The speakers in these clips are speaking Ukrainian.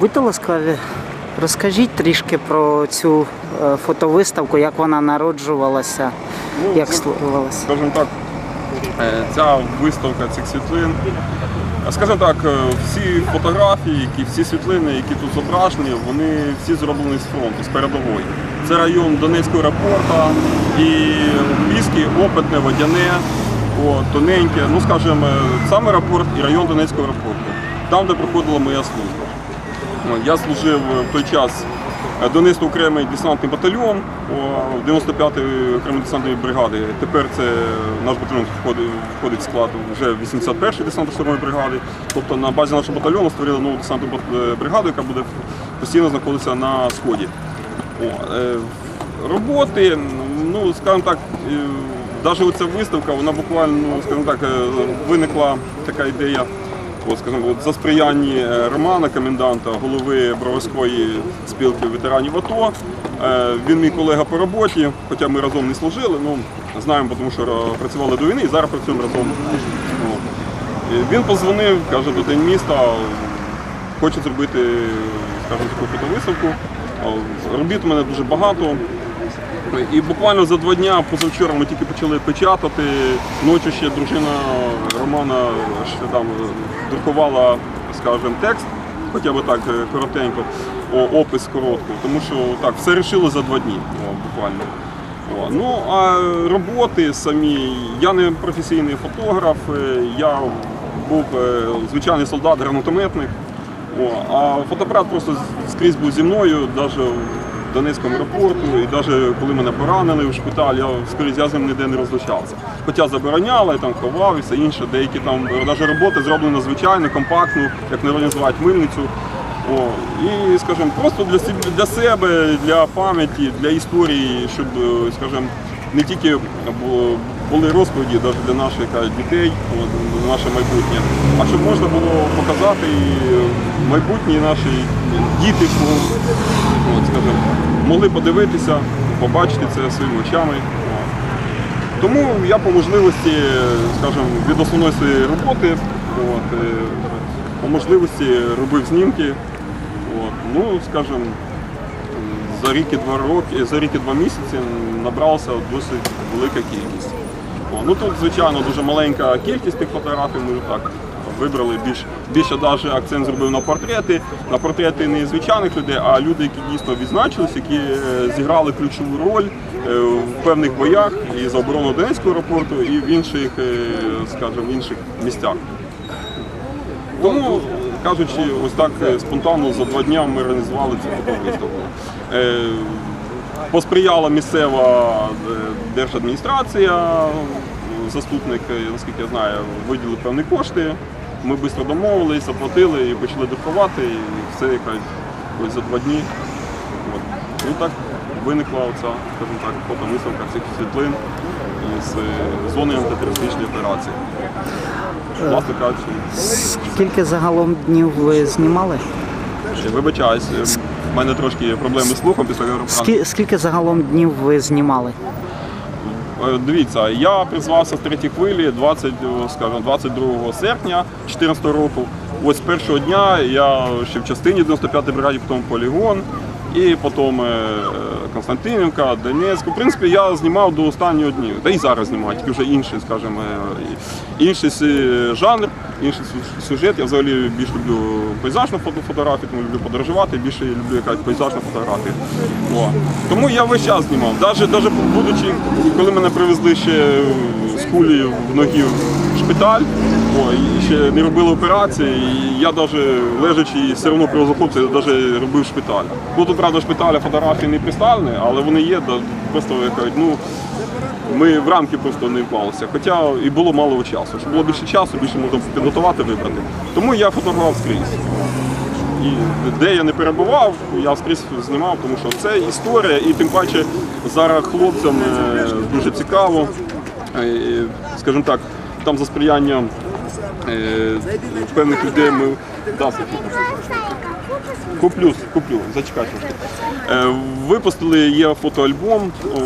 Будьте ласкаві, розкажіть трішки про цю е, фотовиставку, як вона народжувалася, Ну, як це- створювалася. Скажімо так, е, ця виставка цих світлин. Скажімо так, е, всі фотографії, які, всі світлини, які тут зображені, вони всі зроблені з фронту, з передової. Це район Донецького аеропорту і Піски, Опитне, Водяне, о, Тоненьке, ну скажімо, сам аеропорт і район Донецького аеропорту. Там, де проходила моя служба. О, Я служив е, в той час е, окремий десантний батальйон 95-ї окремої десантної бригади. Тепер це наш батальйон входить, в склад вже 81-ї десантно-штурмової бригади. Тобто на базі нашого батальйону створили нову десантну е, бригаду, яка буде постійно знаходитися на сході. О, е, роботи, ну скажімо так, навіть оця виставка, вона буквально, ну, скажімо так, е, виникла така ідея. От, скажімо, от за сприяння е, Романа, коменданта, голови Броварської спілки ветеранів АТО. Е, Він мій колега по роботі, хоча ми разом не служили, ну знаємо, тому що працювали до війни і зараз працюємо разом. Він позвонив, каже, до День міста, хоче зробити, скажімо, таку фотовиставку. Робіт у мене дуже багато. І буквально за два дня позавчора ми тільки почали печатати. Ночі ще дружина Романа ще там друкувала, скажімо, текст, хоча б так е, коротенько, опис коротко, тому що так, все рішили за два дні, буквально. Ну а роботи самі, я не професійний фотограф, е, я був е, звичайний солдат, гранатометник. А фотоапарат просто скрізь був зі мною, навіть Донецькому аеропорту, і навіть коли мене поранили в шпиталь, я скрізь я з ним ніде не розлучався. Хоча забороняли, там ховав і все інше, деякі там навіть роботи зроблені звичайно, компактно, як народні називають мильницю. О, і, скажімо, просто для для себе, для пам'яті, для історії, щоб, е, скажімо, не тільки були розповіді навіть для наших дітей, от, наше майбутнє, а щоб можна було показати і майбутні наші діти, от, скажімо, могли подивитися, побачити це своїми очами. Тому я по можливості, скажімо, від основної своєї роботи, от, е, по можливості робив знімки. От, ну, скажімо, за рік і два роки, за рік і два місяці набралася досить велика кількість. О, ну тут, звичайно, дуже маленька кількість тих фотографій, ми так вибрали більш, більше навіть акцент зробив на портрети. На портрети не звичайних людей, а люди, які дійсно відзначились, які е, зіграли ключову роль е, в певних боях і за оборону Донецького аеропорту, і в інших, е, скажімо, інших місцях. Тому, кажучи, ось так спонтанно за два дні ми організували цю фотовиставку. Посприяла місцева держадміністрація, заступник, наскільки я знаю, виділив певні кошти. Ми швидко домовились, заплатили і почали друкувати, і все яка ось за два дні. От. І так виникла оця, скажімо так, фотовиставка цих світлин із е, зони антитерористичної операції. Власне кажучи, Скільки загалом днів ви знімали? Ще Вибачаюсь, в мене трошки є проблеми з слухом після. Скі- Скільки загалом днів ви знімали? Е, Дивіться, я призвався з третій хвилі 20, о, скажімо, 22 серпня 2014 року. Ось з першого дня я ще в частині 95-ї бригаді, потім полігон, і потім е, Константинівка, Донецьк. В принципі, я знімав до останнього дня. Та і зараз знімаю, тільки вже інший, скажімо, е, інший жанр, інший сю- сюжет. Я взагалі більш люблю пейзажну фото- фотографію, тому люблю подорожувати, більше люблю якась пейзажна фотографія. О. Тому я весь час знімав. Навіть, навіть будучи, коли мене привезли ще з кулі в ноги в шпиталь, о, і ще не робили операції, і я навіть лежачи все одно при захопці, навіть робив шпиталь. Ну тут, правда, шпиталя фотографії не представлені, але вони є, просто кажуть, ну. Ми в рамки просто не вклалися, хоча і було мало часу. Щоб було більше часу, більше можна підготувати, вибрати. Тому я фотографував скрізь. І де я не перебував, я скрізь знімав, тому що це історія, і тим паче зараз хлопцям е, дуже цікаво. Е, Скажімо так, там за сприяння е, певних людей ми. Да, Куплю, куплю, зачекайте. Е, Випустили є фотоальбом. о,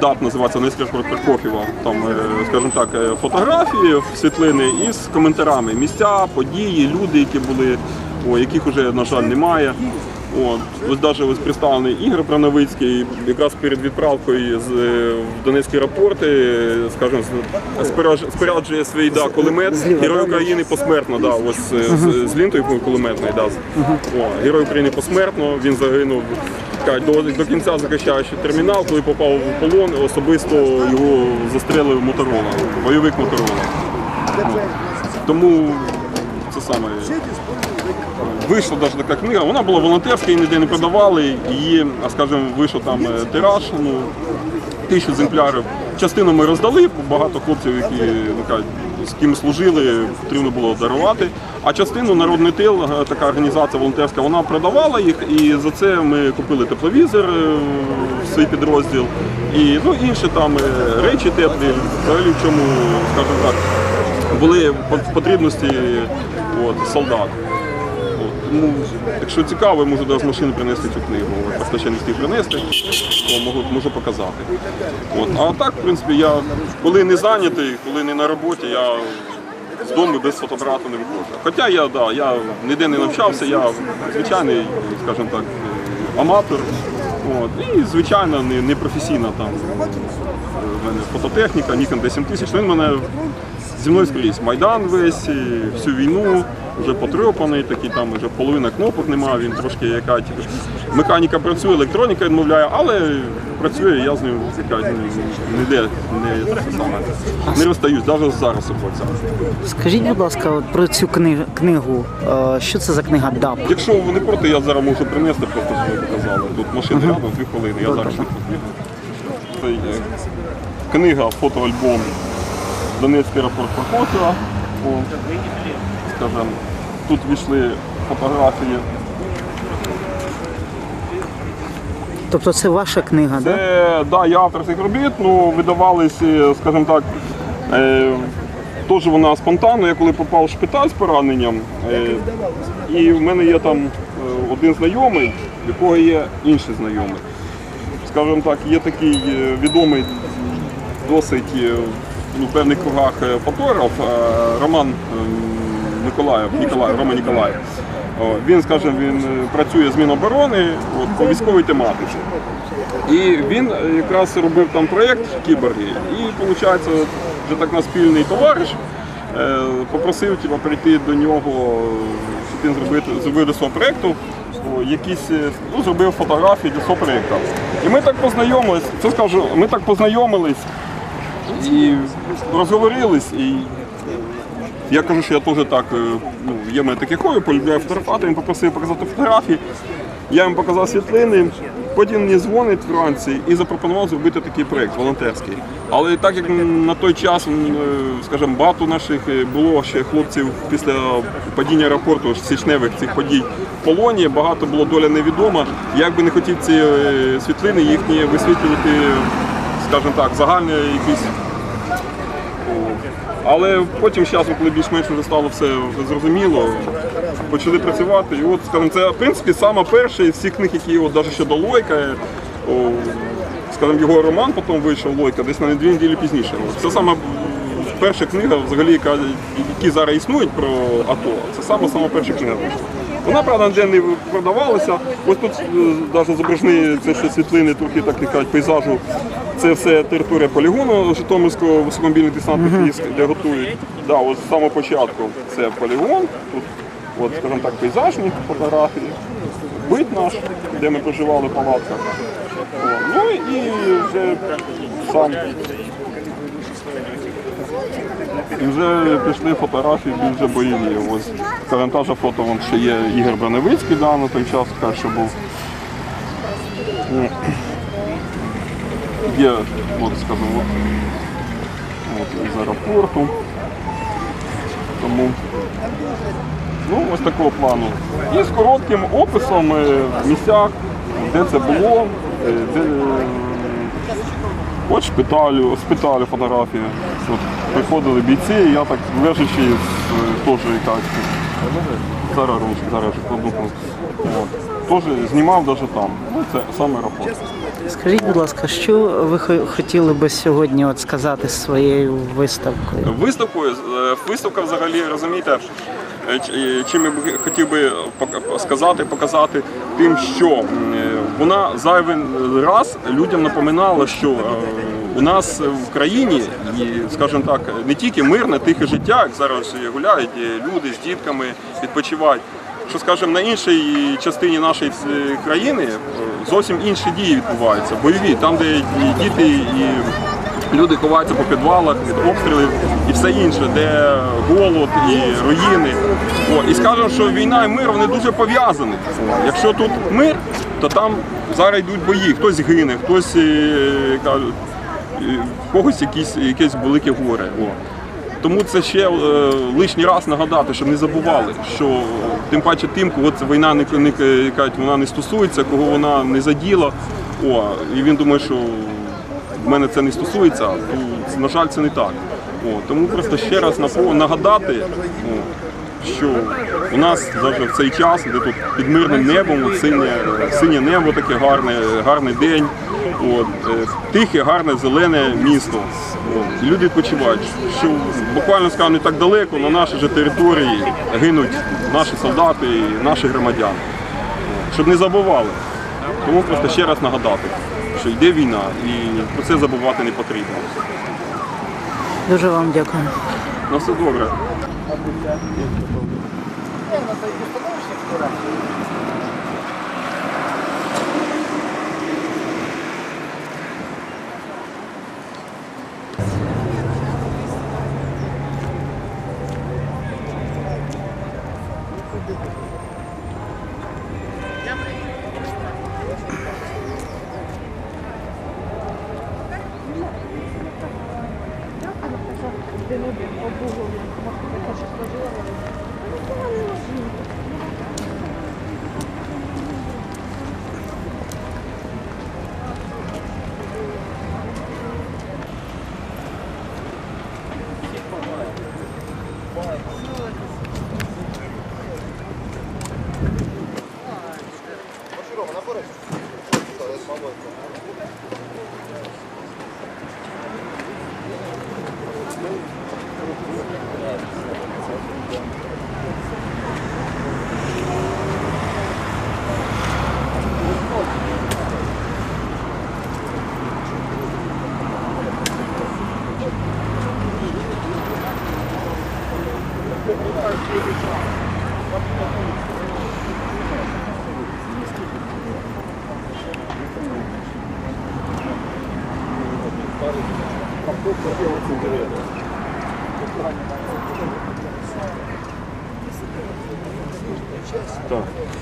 ДАП називається Низький Прокофєва. Там, е, скажімо так, е, фотографії, світлини із коментарями. Місця, події, люди, які були о, яких вже, на жаль, немає. От, ось навіть ось представлений Ігор Броновицький, якраз перед відправкою з, е, в Донецький аеропорт, е, скажімо, споряджує свій да, кулемет Герой України посмертно, да, ось е, з, з лінтою кулеметною. Да. О, Герой України посмертно, він загинув до, до кінця захищаючи термінал, коли попав в полон, особисто його застрелив Моторола, бойовик Моторола. Тому це саме. Вийшла навіть така книга, вона була волонтерська, її ніде не продавали. Її, скажімо, вийшов там е, тираж, ну, тисячу екземплярів. Частину ми роздали, багато хлопців, які ну, кажуть, з ким служили, потрібно було дарувати. А частину народний тил, е, така організація волонтерська, вона продавала їх, і за це ми купили тепловізор е, в свій підрозділ. І ну, інші там речі теплі, взагалі в чому, скажімо так, були по- потрібності от, солдат. Тому, якщо цікаво, я можу навіть з машини принести цю книгу. Не встиг принести, то можу, можу показати. От. А так, в принципі, я коли не зайнятий, коли не на роботі, я з дому без фотоапарату не виходжу. Хоча я, да, я ніде не навчався, я звичайний, скажімо так, е, аматор. От. І, звичайно, не, не професійна там. е, В мене фототехніка, Nikon D7000. Він мене зі мною скрізь. Майдан весь, всю війну, вже потрьопаний, такий там вже половина кнопок немає, він трошки яка типу, механіка працює, електроніка відмовляє, але працює, я з ним яка, ніде не, саме, не розстаюсь, навіть зараз оплаця. Скажіть, будь ласка, от про цю книгу. е, Що це за книга ДАП? Якщо ви не проти, я зараз можу принести, просто щоб ви показали. Тут машина рядом, дві хвилини, я зараз. Це є книга, фотоальбом Донецький аеропорт Прокофєва. О, Скажем, тут війшли фотографії. Тобто це ваша книга, так? Да? Це да, я автор цих робіт, ну видавались, е, скажімо так, е, теж вона спонтанно. Я коли попав в шпиталь з пораненням, е, і в мене є там е, один знайомий, в якого є інший знайомий. Скажімо так, є такий е, відомий досить е, ну, в певних кругах фотограф Роман ем, Миколаїв, Ніколаєв, Рома Ніколаєв. Він, скажімо, він е, працює з Міноборони от, по військовій тематиці. І він якраз робив там проєкт кіборги, і виходить, вже так на спільний товариш е, попросив типу, прийти до нього, щоб він зробити, зробив до свого проєкту. Якісь, е, ну, зробив фотографії для свого проєкту. І ми так познайомились, це скажу, ми так познайомились і розговорились. І я кажу, що я теж так, е, ну, є мене таке хобі, полюбляю фотографувати, він попросив показати фотографії. Я йому показав світлини, потім мені дзвонить вранці і запропонував зробити такий проєкт волонтерський. Але так як на той час, е, скажімо, багато наших е, було ще хлопців після падіння аеропорту січневих цих подій в полоні, багато було доля невідома. Як би не хотів ці світлини їхні висвітлювати, скажімо так, загальний якийсь але потім з часом, коли більш-менш вже стало все зрозуміло, почали працювати. І от, скажімо, це в принципі саме перша із всіх книг, які от навіть ще до Лойка, о, скажімо, його роман потім вийшов Лойка, десь на дві неділі пізніше. Це саме перша книга, взагалі, яка, які зараз існують про АТО. Це саме перша книга. Вона, правда, ніде не продавалася. Ось тут навіть зображені це ще світлини, трохи так кажуть, пейзажу. Це все територія полігону Житомирського високомобільних десантних військ, де готують. Да, от з самого початку це полігон. Тут, от, скажімо так, пейзажні фотографії, бит наш, де ми проживали в палатках. Ну і вже сам. І вже пішли фотографії більш вже бойові. Ось карантажа фото вон ще є Ігор Броневицький да, на той час, що був. Є, от, скажімо, от, з аеропорту. Тому ну, ось такого плану. І з коротким описом е, в місцях, де це було, е, де, е, От шпиталю, шпиталю фотографії. От, приходили бійці, і я так лежачи з теж якась. Зараз ручки, зараз кладу. Теж знімав навіть там. Ну, це саме аеропорт. Скажіть, будь ласка, що ви хотіли би сьогодні от сказати своєю виставкою? Виставкою е, виставка взагалі розумієте, е, е, чим я хотів би сказати, показати тим, що е, вона зайвий раз людям напоминала, що е, у нас в країні, скажімо так, не тільки мирне, тихе життя, як зараз гуляють люди з дітками, відпочивають. Що, скажімо, на іншій частині нашої країни е, зовсім інші дії відбуваються, бойові, там, де і діти і люди ховаються по підвалах від обстрілів і все інше, де голод і руїни. О, і скажемо, що війна і мир вони дуже пов'язані. Якщо тут мир, то там зараз йдуть бої, хтось гине, хтось е, кажуть, е, в когось якісь, якесь велике горе. О. Тому це ще е, лишній раз нагадати, щоб не забували, що е, тим паче тим, кого ця війна не, не кажуть, вона не стосується, кого вона не заділа. О, і він думає, що в мене це не стосується, то на жаль, це не так. О, тому просто ще раз нагадати, о, що у нас завжди в цей час, де тут під мирним небом, синє, синє небо таке гарне, гарний день, от, е, тихе, гарне, зелене місто. От, люди відпочивають, що буквально скажімо, не так далеко на нашій же території гинуть наші солдати і наші громадяни. Щоб не забували. Тому просто ще раз нагадати, що йде війна і про це забувати не потрібно. Дуже вам дякую. На все добре та й постановочник збирає. Де люди обугли, може, хоче сложила. Спасибо. Так.